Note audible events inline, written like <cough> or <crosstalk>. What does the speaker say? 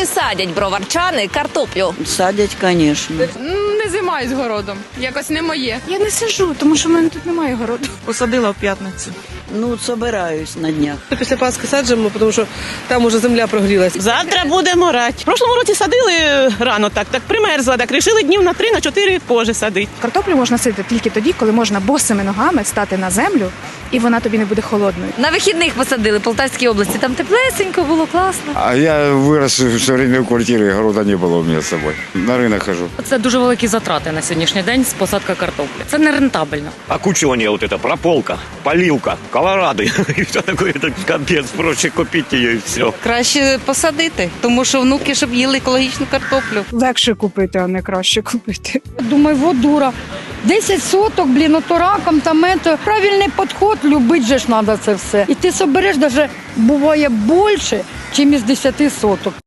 Чи садять броварчани картоплю? Садять, звісно. Не займаюсь городом. Якось не моє. Я не сижу, тому що в мене тут немає городу. Посадила в п'ятницю. Ну, собираюсь на днях. Після Пасхи саджимо, тому що там уже земля прогрілася. Завтра будемо рати. В прошлому році садили рано так, так примерзла, так рішили днів на три, на чотири позже садити. Картоплю можна садити тільки тоді, коли можна босими ногами стати на землю, і вона тобі не буде холодною. На вихідних посадили в Полтавській області. Там теплесенько було класно. А я вырос все время в квартире, города не было у меня с собой. На рынок хожу. Це дуже великі затрати на сьогоднішній день з посадка картоплі. Це не рентабельно. окучивание вот это, прополка, полилка, колорады <laughs> и все такое, это капец, проще купить ее и все. Краще посадити, тому що внуки щоб їли екологічну картоплю. Легше купити, а не краще купити. Думаю, вот дура. 10 соток, блін, ото раком там ето. Правильний підход, любить же ж треба це все. І ти собереш, навіть буває більше, ніж із 10 соток.